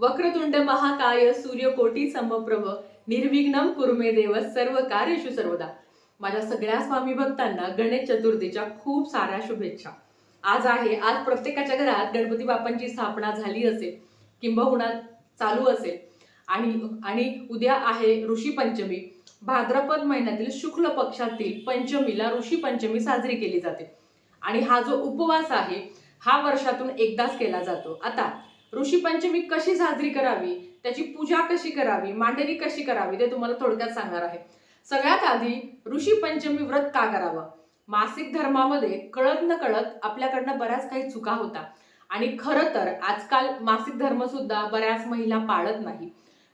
वक्रतुंड महाकाय सूर्यकोटी समप्रभ निर्विघ्नम कुर्मे देव सर्व कार्यशु सर्वदा. माझ्या सगळ्या स्वामी भक्तांना गणेश चतुर्थीच्या खूप साऱ्या शुभेच्छा. आज आहे आज प्रत्येकाच्या घरात गणपती बाप्पांची स्थापना झाली असेल किंबहुना चालू असेल. आणि आणि उद्या आहे ऋषी पंचमी. भाद्रपद महिन्यातील शुक्ल पक्षातील पंचमीला ऋषी पंचमी साजरी केली जाते. आणि हा जो उपवास आहे हा वर्षातून एकदाच केला जातो. आता ऋषीपंचमी कशी साजरी करावी? त्याची पूजा कशी करावी? मांडणी कशी करावी? ते तुम्हाला थोडक्यात सांगणार आहे. सगळ्यात आधी ऋषीपंचमी व्रत का करावं? मासिक धर्मामध्ये कळत न कळत आपल्याकडनं बऱ्याच काही चुका होता. आणि खरं तर आजकाल मासिक धर्म सुद्धा बऱ्याच महिला पाळत नाही.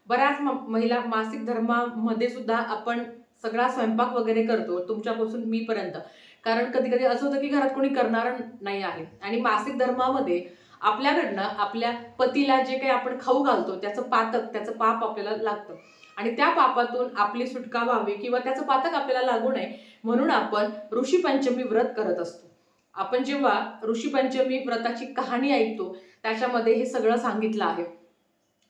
बऱ्याच महिला मासिक धर्मामध्ये सुद्धा आपण सगळा स्वयंपाक वगैरे करतो तुमच्यापासून मीपर्यंत. कारण कधी कधी असं होतं की घरात कोणी करणार नाही आहे. आणि मासिक धर्मामध्ये आपल्याकडनं आपल्या पतीला जे काही आपण खाऊ घालतो त्याचं पातक त्याचं पाप आपल्याला लागतं. आणि त्या पापातून आपली सुटका व्हावी किंवा त्याचं पातक आपल्याला लागू नये म्हणून आपण ऋषीपंचमी व्रत करत असतो. आपण जेव्हा ऋषीपंचमी व्रताची कहाणी ऐकतो त्याच्यामध्ये हे सगळं सांगितलं आहे.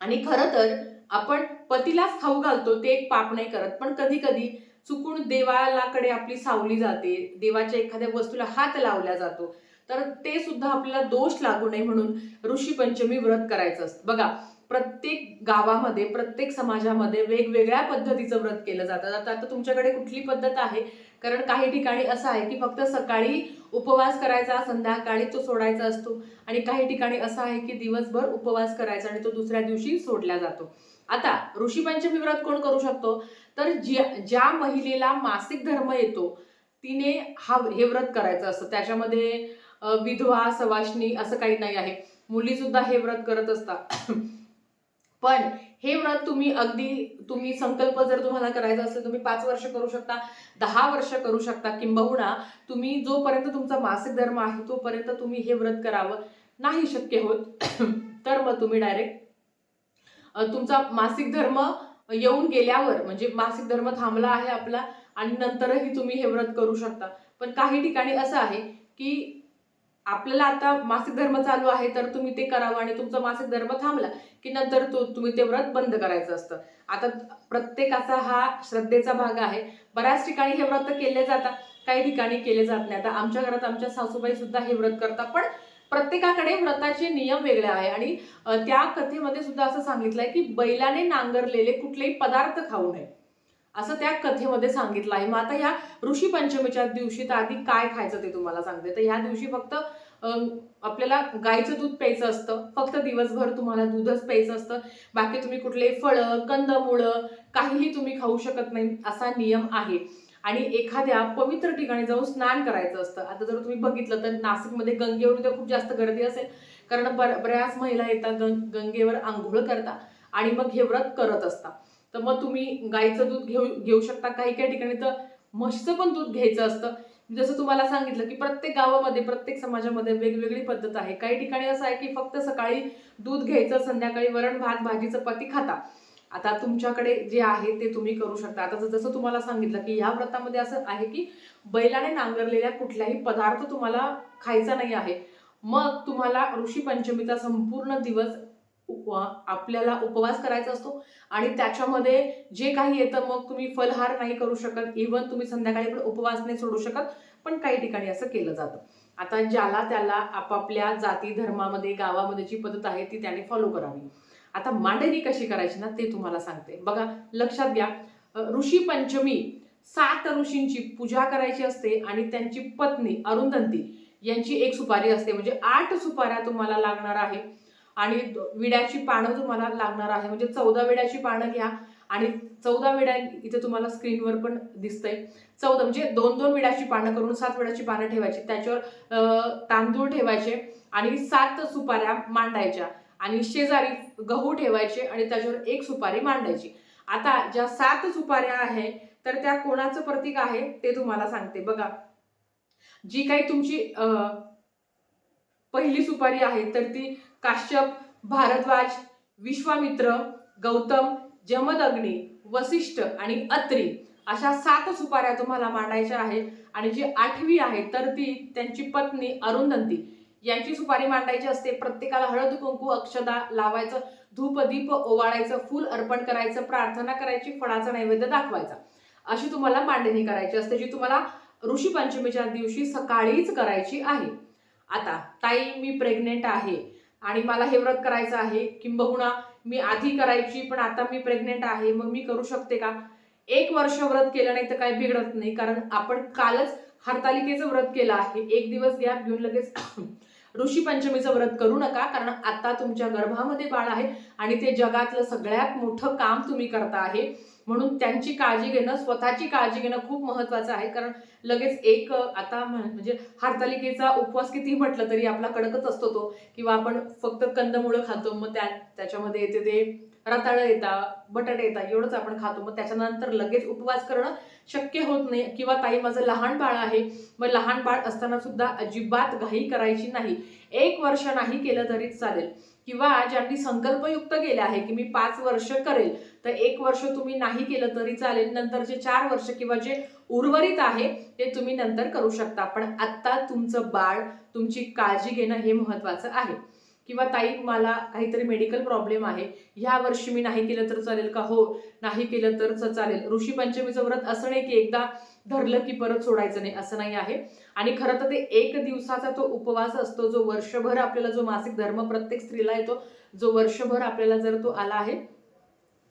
आणि खरं तर आपण पतीलाच खाऊ घालतो ते एक पाप नाही करत. पण कधी कधी चुकून देवालाकडे आपली सावली जाते देवाच्या एखाद्या वस्तूला हात लावला जातो. तर ते सुद्धा आपल्याला दोष लागू नये म्हणून ऋषी पंचमी व्रत करायचं असतं. बघा प्रत्येक गावामध्ये प्रत्येक समाजामध्ये वेगवेगळ्या पद्धतीचं व्रत केलं जातं. आता आता तुमच्याकडे कुठली पद्धत आहे? कारण काही ठिकाणी असं आहे की फक्त सकाळी उपवास करायचा संध्याकाळी तो सोडायचा असतो. आणि काही ठिकाणी असं आहे की दिवसभर उपवास करायचा आणि तो दुसऱ्या दिवशी सोडला जातो. आता ऋषीपंचमी व्रत कोण करू शकतो? तर ज्या ज्या महिलेला मासिक धर्म येतो तिने हा हे व्रत करायचं असतं. त्याच्यामध्ये विधवा सवाशणी असं काही नाही आहे. मुली सुद्धा हे व्रत करत असतात. पण हे व्रत तुम्ही अगदी तुम्ही संकल्प जर तुम्हाला करायचा असेल तुम्ही पाच वर्ष करू शकता दहा वर्ष करू शकता किंबहुना तुम्ही जोपर्यंत तुमचा मासिक धर्म आहे तोपर्यंत तुम्ही हे व्रत करावं नाही शक्य होत. तर मग तुम्ही डायरेक्ट तुमचा मासिक धर्म येऊन गेल्यावर म्हणजे मासिक धर्म थांबला आहे आपला आणि नंतरही तुम्ही हे व्रत करू शकता. पण काही ठिकाणी असं आहे की आपल्याला आता मासिक धर्म चालू आहे तर तुम्ही ते करावं आणि तुमचा मासिक धर्म थांबला की नंतर तो तुम्ही ते व्रत बंद करायचं असतं. आता प्रत्येकाचा हा श्रद्धेचा भाग आहे. बऱ्याच ठिकाणी हे व्रत केले जातात काही ठिकाणी केले जात नाही. आता आमच्या घरात आमच्या सासूबाई सुद्धा हे व्रत करतात पण प्रत्येकाकडे व्रताचे नियम वेगळे आहे आणि त्या कथेमध्ये सुद्धा असं सांगितलंय की बैलाने नांगरलेले कुठलेही पदार्थ खाऊ नये. असं त्या कथेमध्ये सांगितलं आहे. मग आता ह्या ऋषी पंचमीच्या दिवशी तर आधी काय खायचं ते तुम्हाला सांगते. तर ह्या दिवशी फक्त आपल्याला गाईचं दूध प्यायचं असतं. फक्त दिवसभर तुम्हाला दूधच प्यायचं असतं. बाकी तुम्ही कुठले फळं कंदमुळं काहीही तुम्ही खाऊ शकत नाही असा नियम आहे. आणि एखाद्या पवित्र ठिकाणी जाऊन स्नान करायचं असतं. आता जर तुम्ही बघितलं तर नाशिकमध्ये गंगेवर उद्या खूप जास्त गर्दी असेल. कारण बर बऱ्याच महिला येतात गंग गंगेवर आंघोळ करतात आणि मग हे व्रत करत असतात. तर मग तुम्ही गाईचं दूध घेऊ घेऊ शकता काही काही ठिकाणी. तर म्हशीचं पण दूध घ्यायचं असतं. जसं तुम्हाला सांगितलं की प्रत्येक गावामध्ये प्रत्येक समाजामध्ये वेगवेगळी पद्धत आहे. काही ठिकाणी असं आहे की फक्त सकाळी दूध घ्यायचं संध्याकाळी वरण भात भाजी चपाती खाता. आता तुमच्याकडे जे आहे ते तुम्ही करू शकता. आता जसं तुम्हाला सांगितलं की ह्या व्रतामध्ये असं आहे की बैलाने नांगरलेल्या कुठल्याही पदार्थ तुम्हाला खायचा नाही आहे. मग तुम्हाला ऋषी पंचमीचा संपूर्ण दिवस उप- आपल्याला उपवास करायचा असतो आणि त्याच्यामध्ये जे काही येतं मग तुम्ही फलहार नाही करू शकत इव्हन तुम्ही संध्याकाळी पण उपवास नाही सोडू शकत पण काही ठिकाणी असं केलं जातं. आता ज्याला त्याला आपापल्या जाती धर्मामध्ये गावामध्ये जी पद्धत आहे ती त्याने फॉलो करावी. आता मांडणी कशी करायची ना ते तुम्हाला सांगते. बघा लक्षात घ्या ऋषी पंचमी सात ऋषींची पूजा करायची असते आणि त्यांची पत्नी अरुंधंती यांची एक सुपारी असते. म्हणजे आठ सुपाऱ्या तुम्हाला लागणार आहे. आणि विड्याची पानं तुम्हाला लागणार आहे. म्हणजे चौदा विड्याची पानं घ्या आणि चौदा विड्या इथे तुम्हाला स्क्रीनवर पण दिसतंय. चौदा म्हणजे दोन दोन विड्याची पानं करून सात विड्याची पानं ठेवायची. त्याच्यावर तांदूळ ठेवायचे आणि सात सुपाऱ्या मांडायच्या आणि शेजारी गहू ठेवायचे आणि त्याच्यावर एक सुपारी मांडायची. आता ज्या सात सुपाऱ्या आहे तर त्या कोणाचं प्रतीक आहे ते तुम्हाला सांगते. बघा जी काही तुमची पहिली सुपारी आहे तर ती काश्यप भारद्वाज विश्वामित्र गौतम जमदग्नी वसिष्ठ आणि अत्री अशा सात सुपाऱ्या तुम्हाला मांडायच्या आहेत. आणि जी आठवी आहे तर ती त्यांची पत्नी अरुंधंती. यांची सुपारी मांडायची असते. प्रत्येकाला हळद कुंकू अक्षदा लावायचं धूप दीप ओवाळायचं फूल अर्पण करायचं प्रार्थना करायची फळाचा नैवेद्य दाखवायचा. अशी तुम्हाला मांडणी करायची असते जी तुम्हाला ऋषी पंचमीच्या दिवशी सकाळीच करायची आहे. आता ताई मी प्रेग्नेंट आहे. आणि मला हे व्रत करायचं आहे किंबहुना मी आधी करायची पण आता मी प्रेग्नेंट आहे मग मी करू शकते का? एक वर्ष व्रत केलं नाही तर काय बिघडत नाही कारण आपण कालच हरतालिकेचं व्रत केलं आहे. एक दिवस गॅप घेऊन लगेच ऋषी पंचमीचं व्रत करू नका कारण आता तुमच्या गर्भामध्ये बाळ आहे आणि ते जगातलं सगळ्यात मोठं काम तुम्ही करता आहे. म्हणून त्यांची काळजी घेणं स्वतःची काळजी घेणं खूप महत्वाचं आहे. कारण लगेच एक आता म्हणजे हरतालिकेचा उपवास किती म्हटलं तरी आपला कडकच असतो तो किंवा आपण फक्त कंदमुळं खातो मग त्या त्याच्यामध्ये येते ते रताळं येतात बटाटे येतात एवढंच आपण खातो. मग त्याच्यानंतर लगेच उपवास करणं शक्य होत नाही किंवा ताई माझं लहान बाळ आहे. मग लहान बाळ असताना सुद्धा अजिबात घाई करायची नाही. एक वर्ष नाही केलं तरी चालेल. किंवा ज्यांनी संकल्पयुक्त केलं आहे की मी पाच वर्ष करेल तर एक वर्ष तुम्ही नाही केलं तरी चालेल. नंतरचे चार वर्ष किंवा जे उर्वरित आहे ते तुम्ही नंतर करू शकता. पण आत्ता तुमचं बाळ तुमची काळजी घेणं हे महत्वाचं आहे. किंवा ताई मला काहीतरी मेडिकल प्रॉब्लेम आहे. ह्या वर्षी मी नाही केलं तर चालेल का? हो नाही केलं तर चालेल. ऋषी पंचमीचं व्रत असं नाही की एकदा धरलं की परत सोडायचं नाही असं नाही आहे. आणि खरं तर ते एक दिवसाचा तो उपवास असतो जो वर्षभर आपल्याला जो मासिक धर्म प्रत्येक स्त्रीला येतो जो वर्षभर आपल्याला जर तो आला आहे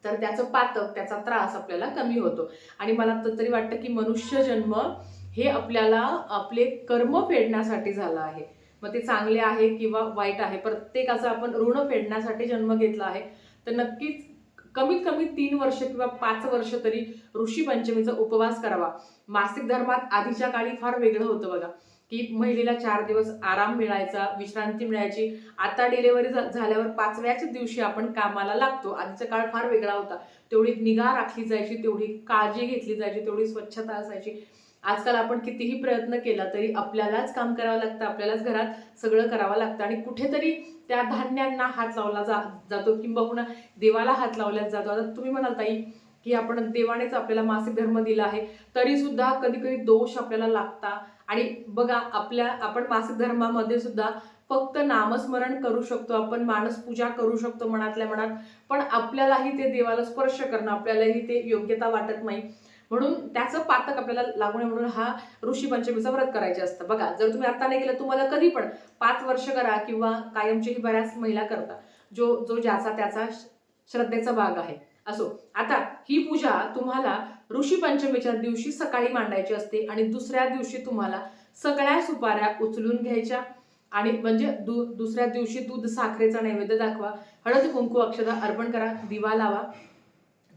तर त्याचं पातक त्याचा त्रास आपल्याला कमी होतो. आणि मला तर तरी वाटतं की मनुष्य जन्म हे आपल्याला आपले कर्म फेडण्यासाठी झालं आहे. मग ते चांगले आहे किंवा वाईट आहे. प्रत्येकाचा आपण ऋण फेडण्यासाठी जन्म घेतला आहे. तर नक्कीच कमीत कमी तीन वर्ष किंवा पाच वर्ष तरी ऋषी पंचमीचा उपवास करावा. मासिक धर्मात आधीच्या काळी फार वेगळं होतं बघा. की महिलेला चार दिवस आराम मिळायचा विश्रांती मिळायची. आता डिलेवरी झाल्यावर पाचव्याच दिवशी आपण कामाला लागतो. आधीचा काळ फार वेगळा होता. तेवढी निगा राखली जायची तेवढी काळजी घेतली जायची तेवढी स्वच्छता असायची. आजकाल आपण कितीही प्रयत्न केला तरी आपल्यालाच काम करावं लागतं आपल्यालाच घरात सगळं करावं लागतं आणि कुठेतरी त्या धान्यांना हात लावला जा जातो किंबहुना देवाला हात लावला जातो. आता तुम्ही म्हणाल ताई की आपण देवानेच आपल्याला मासिक धर्म दिला आहे तरी सुद्धा कधी कधी दोष आपल्याला लागता. आणि बघा आपल्या आपण मासिक धर्मामध्ये सुद्धा फक्त नामस्मरण करू शकतो आपण मानस पूजा करू शकतो मनातल्या मनात पण आपल्यालाही ते देवाला स्पर्श करणं आपल्यालाही ते योग्यता वाटत नाही. म्हणून त्याचं पातक आपल्याला लागू नये म्हणून हा ऋषी पंचमीचं व्रत करायचे असतं. बघा जर तुम्ही आता नाही केलं तुम्हाला कधी पण पाच वर्ष करा किंवा कायमचीही बऱ्याच महिला करतात जो जो ज्याचा त्याचा श्रद्धेचा भाग आहे. असो आता ही पूजा तुम्हाला ऋषी पंचमीच्या दिवशी सकाळी मांडायची असते आणि दुसऱ्या दिवशी तुम्हाला सगळ्या सुपाऱ्या उचलून घ्यायच्या आणि म्हणजे दु दुसऱ्या दिवशी दूध साखरेचा नैवेद्य दाखवा हळद कुंकू अक्षता अर्पण करा दिवा लावा.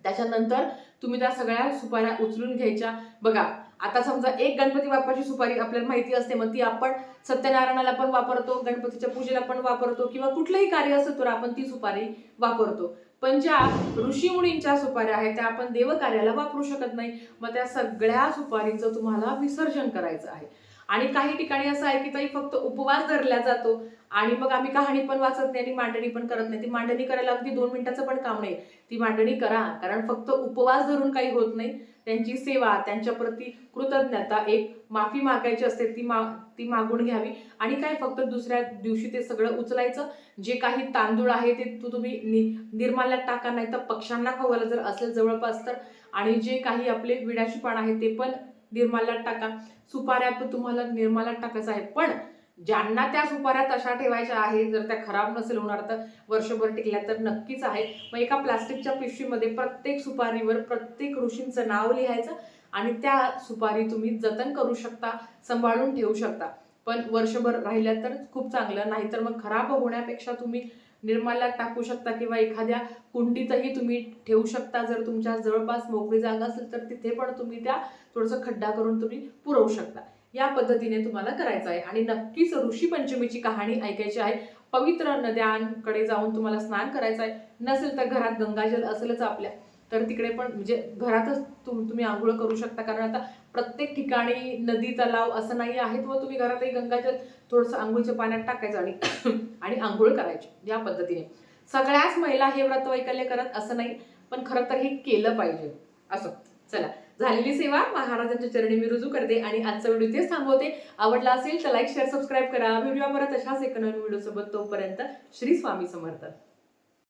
त्याच्यानंतर तुम्ही त्या सगळ्या सुपाऱ्या उचलून घ्यायच्या. बघा आता समजा एक गणपती बाप्पाची सुपारी आपल्याला माहिती असते मग ती आपण सत्यनारायणाला पण वापरतो गणपतीच्या पूजेला पण वापरतो किंवा कुठलंही कार्य असेल तर आपण ती सुपारी वापरतो. पण ज्या ऋषीमुनींच्या सुपाऱ्या आहेत त्या आपण देवकार्याला वापरू शकत नाही. मग त्या सगळ्या सुपारीचं तुम्हाला विसर्जन करायचं आहे. आणि काही ठिकाणी असं आहे की ताई फक्त उपवास धरला जातो. आणि मग आम्ही कहाणी पण वाचत नाही आणि मांडणी पण करत नाही. ती मांडणी करायला अगदी दोन मिनिटाचं पण काम नाही. ती मांडणी करा कारण फक्त उपवास धरून काही होत नाही. त्यांची सेवा त्यांच्या प्रती कृतज्ञता एक माफी मागायची असते ती मा ती मागून घ्यावी. आणि काय फक्त दुसऱ्या दिवशी ते सगळं उचलायचं. जे काही तांदूळ आहे ते तू तुम्ही नि निर्माल्यात टाका नाही तर पक्ष्यांना खवायला जर असेल जवळपास तर. आणि जे काही आपले विड्याची पान आहे ते पण निर्माल्यात टाका. सुपाऱ्या पण तुम्हाला निर्माल्यात टाकायचं आहे. पण ज्यांना त्या सुपाऱ्या तशा ठेवायच्या आहे जर त्या खराब नसेल होणार तर वर्षभर टिकल्या तर नक्कीच आहे मग एका प्लास्टिकच्या पिशवीमध्ये प्रत्येक सुपारीवर प्रत्येक ऋषींचं नाव लिहायचं आणि त्या सुपारी तुम्ही जतन करू शकता सांभाळून ठेवू शकता. पण वर्षभर राहिल्या तर खूप चांगलं नाहीतर मग खराब होण्यापेक्षा तुम्ही निर्माल्यात टाकू शकता किंवा एखाद्या कुंडीतही तुम्ही ठेवू शकता. जर तुमच्या जवळपास मोकळी जागा असेल तर तिथे पण तुम्ही त्या थोडंसं खड्डा करून तुम्ही पुरवू शकता. या पद्धतीने तुम्हाला करायचं आहे. आणि नक्कीच ऋषी पंचमीची कहाणी ऐकायची आहे. पवित्र नद्यांकडे जाऊन तुम्हाला स्नान करायचं आहे. नसेल तर घरात गंगाजल असेलच आपल्या. तर तिकडे पण म्हणजे घरातच तुम तुम्ही आंघोळ करू शकता. कारण आता प्रत्येक ठिकाणी नदी तलाव असं नाही आहे व तुम्ही घरातही गंगाजल थोडंसं आंघोळीच्या पाण्यात टाकायचं आणि आणि आंघोळ करायची या पद्धतीने. सगळ्याच महिला हे व्रत वैकल्य करत असं नाही. पण खरं तर हे केलं पाहिजे. असं. चला. झालेली सेवा महाराजांच्या चरणी मी रुजू करते आणि आजचा व्हिडिओ इथेच थांबवते. आवडला असेल तर लाईक शेअर सबस्क्राईब करा. व्हिडिओ परत अशाच एक नवीन व्हिडिओ सोबत तोपर्यंत श्री स्वामी समर्थ.